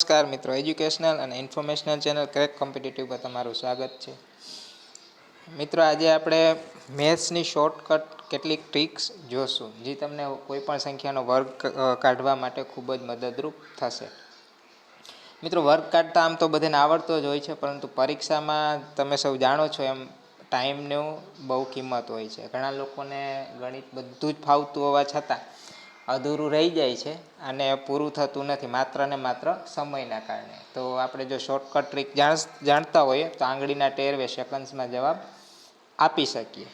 નમસ્કાર મિત્રો એજ્યુકેશનલ અને ઇન્ફોર્મેશનલ ચેનલ ક્રેક કોમ્પિટિટિવ પર તમારું સ્વાગત છે. મિત્રો, આજે આપણે મેથ્સની શોર્ટકટ કેટલીક ટ્રિક્સ જોશું, જે તમને કોઈ પણ સંખ્યાનો વર્ગ કાઢવા માટે ખૂબ જ મદદરૂપ થશે. મિત્રો, વર્ગ કાઢતા આમ તો બધાને આવડતો જ હોય છે, પરંતુ પરીક્ષામાં તમે સૌ જાણો છો એમ ટાઈમનું બહુ કિંમત હોય છે. ઘણા લોકોને ગણિત બધું જ ફાવતું હોવા છતાં અધૂરું રહી જાય છે અને પૂરું થતું નથી, માત્ર ને માત્ર સમયના કારણે. તો આપણે જો શોર્ટકટ ટ્રીક જાણ, જાણતા હોઈએ, તો આંગળીના ટેરવે સેકન્ડ્સમાં જવાબ આપી શકીએ.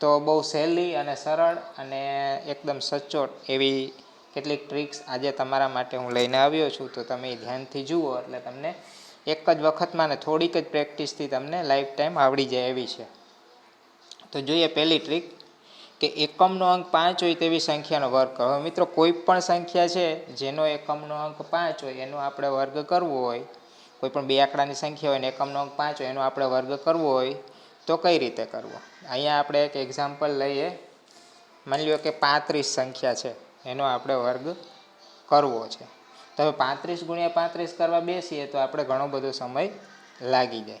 તો બહુ સહેલી અને સરળ અને એકદમ સચોટ એવી કેટલીક ટ્રિક્સ આજે તમારા માટે હું લઈને આવ્યો છું. તો તમે ધ્યાનથી જુઓ, એટલે તમને એક જ વખતમાં ને થોડીક જ પ્રેક્ટિસથી તમને લાઈફ ટાઈમ આવડી જાય એવી છે. તો જોઈએ પહેલી ટ્રીક કે એકમનો અંક પાંચ હોય તેવી સંખ્યાનો વર્ગ હવે મિત્રો, કોઈ પણ સંખ્યા છે, જેનો એકમનો અંક પાંચ હોય, એનો આપણે વર્ગ કરવો હોય, કોઈ પણ બે આંકડાની સંખ્યા હોય ને એકમનો અંક પાંચ હોય, એનો આપણે વર્ગ કરવો હોય, તો કઈ રીતે કરવો? અહીંયા આપણે એક એક્ઝામ્પલ લઈએ. માની લો કે પાંત્રીસ સંખ્યા છે, એનો આપણે વર્ગ કરવો છે. તો હવે પાંત્રીસ ગુણ્યા પાંત્રીસ કરવા બેસીએ તો આપણે ઘણો બધો સમય લાગી જાય.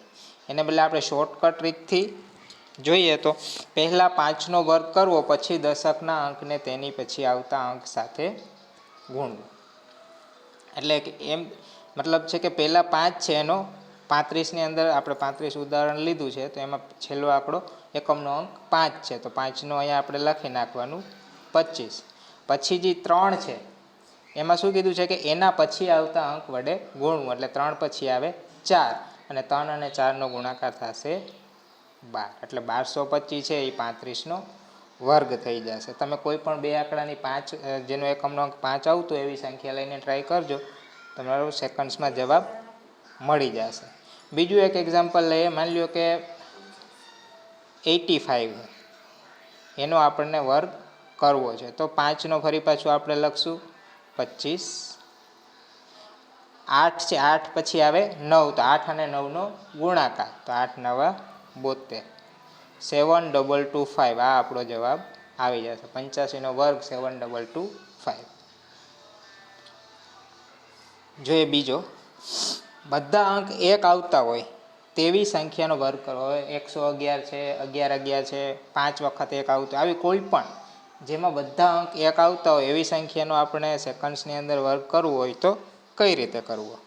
એને બદલે આપણે શોર્ટકટ રીતથી જોઈએ તો પહેલાં પાંચનો વર્ગ કરવો, પછી દશકના અંકને તેની પછી આવતા અંક સાથે ગુણવો. એટલે કે એમ મતલબ છે કે પહેલાં પાંચ છે એનો પાંત્રીસની અંદર આપણે પાંત્રીસ ઉદાહરણ લીધું છે, તો એમાં છેલ્લો આંકડો એકમનો અંક પાંચ છે, તો પાંચનો અહીંયા આપણે લખી નાખવાનું પચીસ. પછી જે ત્રણ છે, એમાં શું કીધું છે કે એના પછી આવતા અંક વડે ગુણવું, એટલે ત્રણ પછી આવે ચાર, અને ત્રણ અને ચારનો ગુણાકાર થશે બાર. એટલે બારસો પચીસ છે, એ પાંત્રીસનો વર્ગ થઈ જશે. તમે કોઈ પણ બે આંકડાની પાંચ જેનો એકમનો અંક પાંચ આવતો, એવી સંખ્યા લઈને ટ્રાય કરજો. તમારો સેકન્ડ્સમાં જવાબ મળી જશે. બીજું એક એક્ઝામ્પલ લઈએ. માની લો કે એટી ફાઇવ એનો આપણને વર્ગ કરવો છે. તો પાંચનો ફરી પાછું આપણે લખશું પચીસ. આઠ છે, આઠ પછી આવે નવ. તો આઠ અને નવનો ગુણાકાર. તો આઠ, નવા બોતેર સેવન ડબલ ટુ ફાઇવ આ આપણો જવાબ આવી જશે. પંચ્યાસીનો વર્ગ, સેવન ડબલ ટુ ફાઇવ જોઈએ બીજો. બધા અંક એક આવતા હોય તેવી સંખ્યાનો વર્ગ કરવો હોય. એકસો અગિયાર છે, અગિયાર અગિયાર છે, પાંચ વખત એક આવતું આવી કોઈ પણ જેમાં બધા અંક એક આવતા હોય એવી સંખ્યાનો આપણે સેકન્ડ્સની અંદર વર્ગ કરવું હોય તો કઈ રીતે કરવો?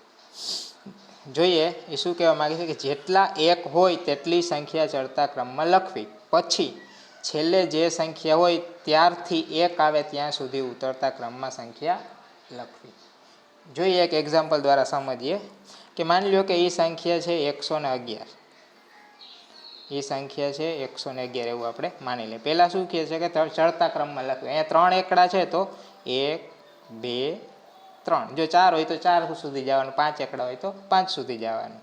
જોઈએ, એ શું કહેવા માગે છે કે જેટલા એક હોય તેટલી સંખ્યા ચડતા ક્રમમાં લખવી. પછી, છેલ્લે જે સંખ્યા હોય ત્યારથી એક આવે ત્યાં સુધી ઉતરતા ક્રમમાં સંખ્યા લખવી. જોઈએ એક એક્ઝામ્પલ દ્વારા સમજીએ કે માની લો કે એ સંખ્યા છે એકસો ને અગિયાર. એ સંખ્યા છે એકસો ને અગિયાર એવું આપણે માની લઈએ. પહેલાં શું કહે છે કે ચડતા ક્રમમાં લખવું. અહીંયા ત્રણ એકડા છે તો એક, બે ત્રણ. જો ચાર હોય તો ચાર સુધી જવાનું, પાંચ એકડા હોય તો પાંચ સુધી જવાનું.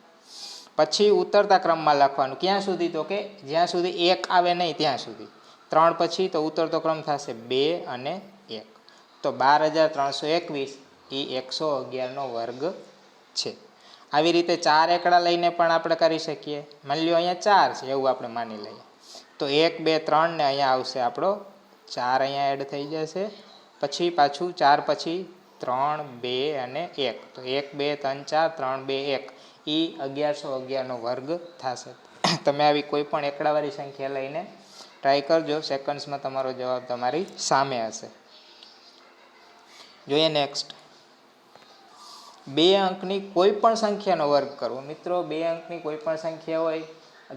પછી ઉતરતા ક્રમમાં લખવાનું, ક્યાં સુધી તો કે જ્યાં સુધી એક આવે નહીં ત્યાં સુધી. ત્રણ પછી તો ઉતરતો ક્રમ થશે બે અને એક. તો બાર હજાર ત્રણસો એકવીસ એ એકસો અગિયારનો વર્ગ છે. આવી રીતે ચાર એકડા લઈને પણ આપણે કરી શકીએ. માની લો અહીંયા ચાર છે, એવું આપણે માની લઈએ. તો એક, બે, ત્રણ ને અહીંયા આવશે આપણો ચાર અહીંયા એડ થઈ જશે. પછી પાછું ચાર પછી ત્રણ, બે અને એક. તો એક, બે, ત્રણ, ચાર, ત્રણ, બે, એક. એ અગિયારસો અગિયારનો વર્ગ થશે. તમે આવી કોઈ પણ એકડાવાળી સંખ્યા લઈને ટ્રાય કરજો. સેકન્ડ્સમાં તમારો જવાબ તમારી સામે હશે. જોઈએ નેક્સ્ટ બે અંકની કોઈ પણ સંખ્યાનો વર્ગ કરવો મિત્રો, બે અંકની કોઈ પણ સંખ્યા હોય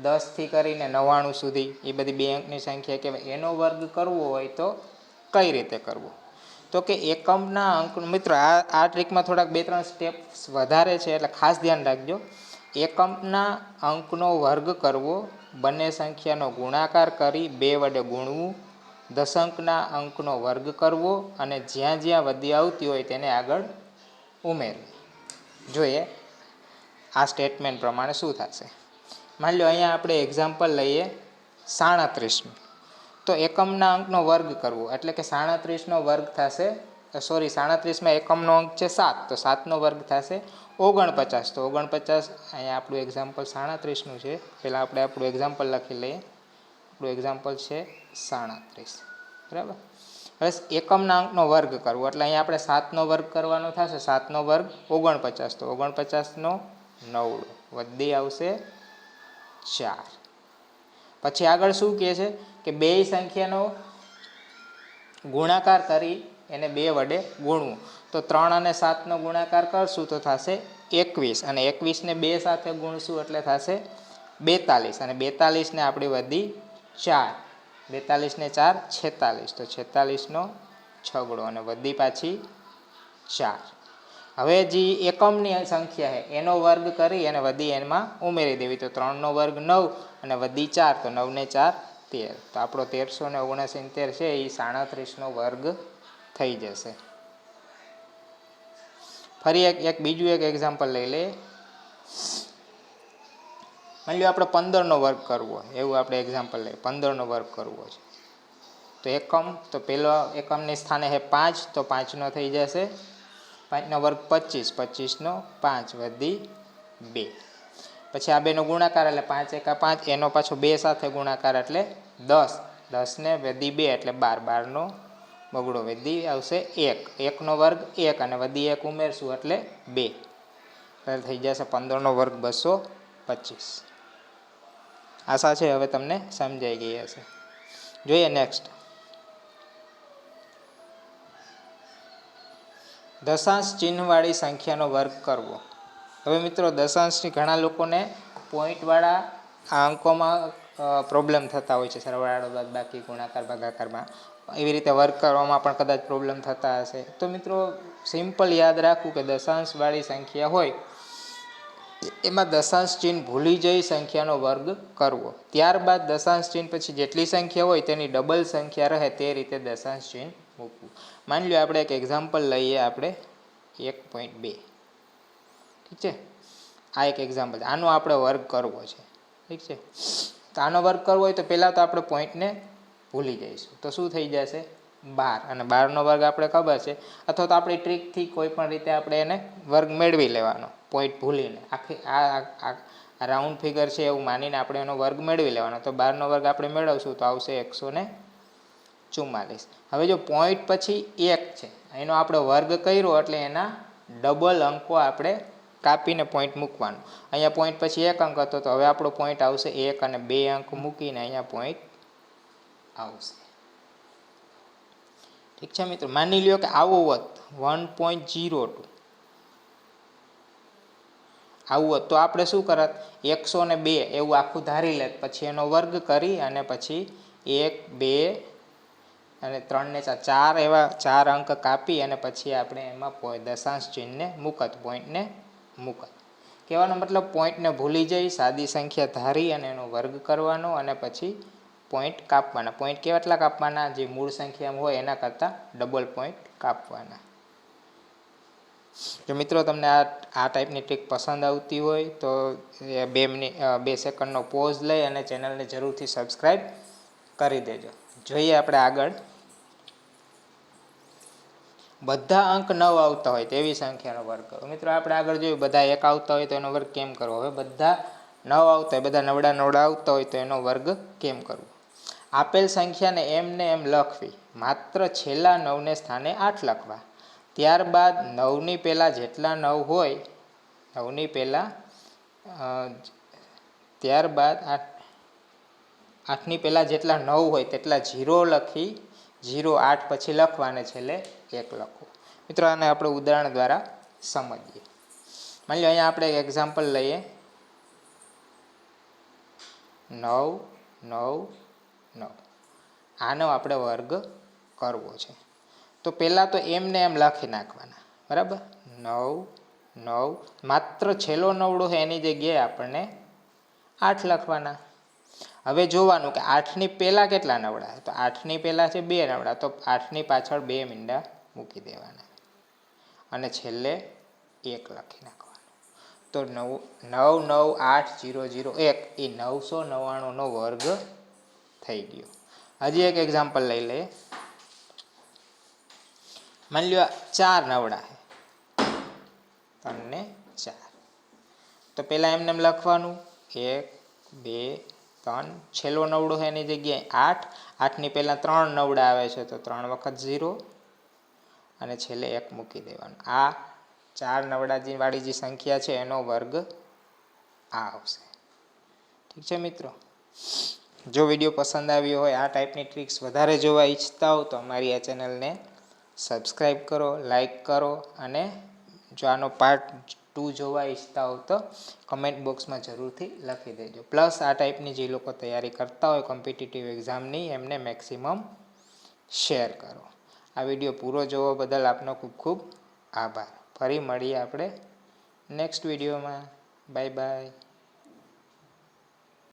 દસથી કરીને નવ્વાણું સુધી, એ બધી બે અંકની સંખ્યા કહેવાય. એનો વર્ગ કરવો હોય તો કઈ રીતે કરવો? તો કે એકમના અંક મિત્રો, આ આ ટ્રીકમાં થોડાક બે ત્રણ સ્ટેપ્સ વધારે છે, એટલે ખાસ ધ્યાન રાખજો. એકમના અંકનો વર્ગ કરવો, બંને સંખ્યાનો ગુણાકાર કરી બે વડે ગુણવું, દશંકના અંકનો વર્ગ કરવો અને જ્યાં જ્યાં વધી આવતી હોય તેને આગળ ઉમેરવી. જોઈએ આ સ્ટેટમેન્ટ પ્રમાણે શું થશે. માની લો અહીંયા આપણે એક્ઝામ્પલ લઈએ, સાડત્રીસનું. તો એકમના અંકનો વર્ગ કરવો. એટલે કે સાડત્રીસનો વર્ગ થશે સોરી સાડત્રીસમાં એકમનો અંક છે સાત. તો સાતનો વર્ગ થશે ઓગણપચાસ. તો ઓગણપચાસ અહીંયા આપણું એક્ઝામ્પલ સાડત્રીસનું છે. પહેલાં આપણે આપણું એક્ઝામ્પલ લખી લઈએ. આપણું એક્ઝામ્પલ છે સાડત્રીસ. બરાબર? હવે એકમના અંકનો વર્ગ કરવો. એટલે અહીંયા આપણે સાતનો વર્ગ કરવાનો થશે. સાતનો વર્ગ ઓગણપચાસ. તો ઓગણપચાસનો નવડો. વધી આવશે ચાર. પછી આગળ શું કહે છે કે બે સંખ્યાનો ગુણાકાર કરી એને બે વડે ગુણવું. તો ત્રણ અને સાતનો ગુણાકાર કરશું તો થશે એકવીસ. અને એકવીસને બે સાથે ગુણશું એટલે થશે બેતાલીસ. અને બેતાલીસને આપણી વધી ચાર. બેતાલીસને ચાર, છેતાલીસ. તો છેતાલીસનો છગડો અને વધી પાછી ચાર. હવે જે એકમની સંખ્યા છે, એનો વર્ગ કરી અને વધી એમાં ઉમેરી દેવી. તો ત્રણનો વર્ગ નવ અને વધી ચાર, તો નવને ચાર તેર. તો આપણો તેરસો ને ઓગણસિત્તેર છે એ સાડત્રીસનો વર્ગ થઈ જશે. ફરી એક એક બીજું એક એક્ઝામ્પલ લઈ લઈએ. માની લો આપણે પંદરનો વર્ગ કરવો એવું આપણે એક્ઝામ્પલ લઈએ. પંદરનો વર્ગ કરવો છે. તો એકમ, તો પેલો એકમની સ્થાને છે પાંચ, તો પાંચનો થઈ જશે. પાંચનો વર્ગ પચીસ. પચીસનો પાંચ વધી બે. પછી આ બેનો ગુણાકાર એટલે પાંચ એકા પાંચ. એનો પાછો બે સાથે ગુણાકાર એટલે દસ. દસને વધી બે એટલે બાર. બારનો બગડો વધી આવશે એક. એકનો વર્ગ એક અને વધી એક ઉમેરશું એટલે બે. એટલે થઈ જશે પંદરનો વર્ગ બસો પચીસ. આશા છે હવે તમને સમજાઈ ગઈ હશે. જોઈએ નેક્સ્ટ દશાંશ ચિહ્નવાળી સંખ્યાનો વર્ગ કરવો. હવે મિત્રો દશાંશની ઘણા લોકોને પોઈન્ટવાળા અંકોમાં પ્રોબ્લેમ થતા હોય છે. સરવાળો બાદ બાકી, ગુણાકાર, ભાગાકારમાં. એવી રીતે વર્ક કરવામાં પણ કદાચ પ્રોબ્લેમ થતા હશે. તો મિત્રો સિમ્પલ યાદ રાખવું કે દશાંશવાળી સંખ્યા હોય, એમાં દશાંશ ચિહ્ન ભૂલી જઈ સંખ્યાનો વર્ગ કરવો. ત્યારબાદ દશાંશ ચિહ્ન પછી જેટલી સંખ્યા હોય તેની ડબલ સંખ્યા રહે તે રીતે દશાંશ ચિહ્ન મૂકવું. માની લો આપણે એક એક્ઝામ્પલ લઈએ આપણે એક પોઈન્ટ બે. ઠીક છે? આ એક એક્ઝામ્પલ આનો આપણે વર્ગ કરવો છે. ઠીક છે? તો આનો વર્ગ કરવો હોય તો પહેલાં તો આપણે પોઈન્ટને ભૂલી જઈશું. તો શું થઈ જશે? બાર. અને બારનો વર્ગ આપણે ખબર છે. અથવા તો આપણી ટ્રીકથી કોઈ પણ રીતે આપણે એને વર્ગ મેળવી લેવાનો. પોઈન્ટ ભૂલીને. આખી આ રાઉન્ડ ફિગર છે એવું માનીને આપણે એનો વર્ગ મેળવી લેવાનો. તો બારનો વર્ગ આપણે મેળવશું તો આવશે એકસો ને ચુમ્માલીસ. હવે જો પોઈન્ટ પછી એક છે, એનો આપણે વર્ગ કર્યો એટલે એના ડબલ અંકો આપણે કાપીને પોઈન્ટ મૂકવાનો. અહીંયા પોઈન્ટ પછી એક અંક હતો, તો હવે આપણો પોઈન્ટ આવશે એક અને બે અંક મૂકીને અહીંયા પોઈન્ટ આવશે. ઠીક છે મિત્રો? માની લ્યો કે આવું હોત વન પોઈન્ટ જીરો ટુ આવું હોત, તો આપણે શું કરત? એકસો ને બે, એવું આખું ધારી લેત. પછી એનો વર્ગ કરી અને પછી એક, બે અને ત્રણને ચાર એવા ચાર અંક કાપી અને પછી આપણે એમાં દશાંશ ચિહ્નને મૂકત, પોઈન્ટને મૂકત. કહેવાનો મતલબ પોઈન્ટને ભૂલી જઈ, સાદી સંખ્યા ધારી અને એનો વર્ગ કરવાનો અને પછી પોઈન્ટ કાપવાના. પોઈન્ટ કેટલા કાપવાના? જે મૂળ સંખ્યામાં હોય એના કરતાં ડબલ પોઈન્ટ કાપવાના. જો મિત્રો તમને આ આ ટાઈપની ટ્રીક પસંદ આવતી હોય, તો બે મિનિટ બે સેકન્ડનો પોઝ લઈ અને ચેનલને જરૂરથી સબસ્ક્રાઈબ કરી દેજો. જોઈએ આપણે આગળ. બધા અંક નવ આવતા હોય તેવી સંખ્યાનો વર્ગ. કરો મિત્રો આપણે આગળ જોયું, બધા એક આવતા હોય તો એનો વર્ગ કેમ કરવો? હવે બધા નવ આવતા હોય, બધા નવડા નવડા આવતા હોય તો એનો વર્ગ કેમ કરવો? આપેલ સંખ્યાને એમને એમ લખવી. માત્ર છેલ્લા નવને સ્થાને આઠ લખવા. ત્યારબાદ નવની પહેલાં જેટલા નવ હોય, નવની પહેલાં ત્યારબાદ આઠ, આઠની પહેલાં જેટલા નવ હોય, તેટલા જીરો લખી જીરો આઠ પછી લખવાને છેલ્લે એક લખો. મિત્રો, આને આપણે ઉદાહરણ દ્વારા સમજીએ. માની લો અહીંયા આપણે એક એક્ઝામ્પલ લઈએ. નવ નવ નવ. આનો આપણે વર્ગ કરવો છે. તો પહેલાં તો એમને એમ લખી નાખવાના. બરાબર? નવ નવ. માત્ર છેલ્લો નવડો છે, એની જગ્યાએ આપણને આઠ લખવાના. હવે જોવાનું કે આઠની પહેલાં કેટલા નવડા? તો આઠની પહેલાં છે બે નવડા, તો આઠની પાછળ બે મીંડા મૂકી દેવાના. અને છેલ્લે એક લખી નાખવાનું. તો નવ નવ નવ, આઠ, જીરો જીરો, એક, એ નવસો નવ્વાણુંનો વર્ગ થઈ ગયો. હજી એક એક્ઝામ્પલ લઈ લઈએ. માની લ્યો ચાર નવડા છે. ત્રણ ને ચાર. તો પહેલાં એમને એમ લખવાનું? એક, બે ત્રણ. છેલ્લો નવડો છે એની જગ્યાએ આઠ. આઠની પહેલાં ત્રણ નવડા આવે છે તો ત્રણ વખત ઝીરો. અને છેલ્લે એક મૂકી દેવાનું. આ ચાર નવડાજી વાળી જે સંખ્યા છે એનો વર્ગ આ આવશે. ઠીક છે મિત્રો? જો વીડિયો પસંદ આવ્યો હોય, આ ટાઈપની ટ્રિક્સ વધારે જોવા ઈચ્છતા હો તો અમારી આ ચેનલને સબસ્ક્રાઈબ કરો, લાઈક કરો અને જો આનો પાર્ટ ટુ જોવા ઈચ્છતા હો તો કમેન્ટ બોક્સમાં જરૂરથી લખી દેજો. પ્લસ આ ટાઈપની જે લોકો તૈયારી કરતા હોય કોમ્પિટિટિવ એક્ઝામની એમને મેક્સિમમ શેર કરો. આ વીડિયો પૂરો જોવા બદલ આપનો ખૂબ ખૂબ આભાર. ફરી મળીએ આપણે નેક્સ્ટ વિડીયોમાં બાય બાય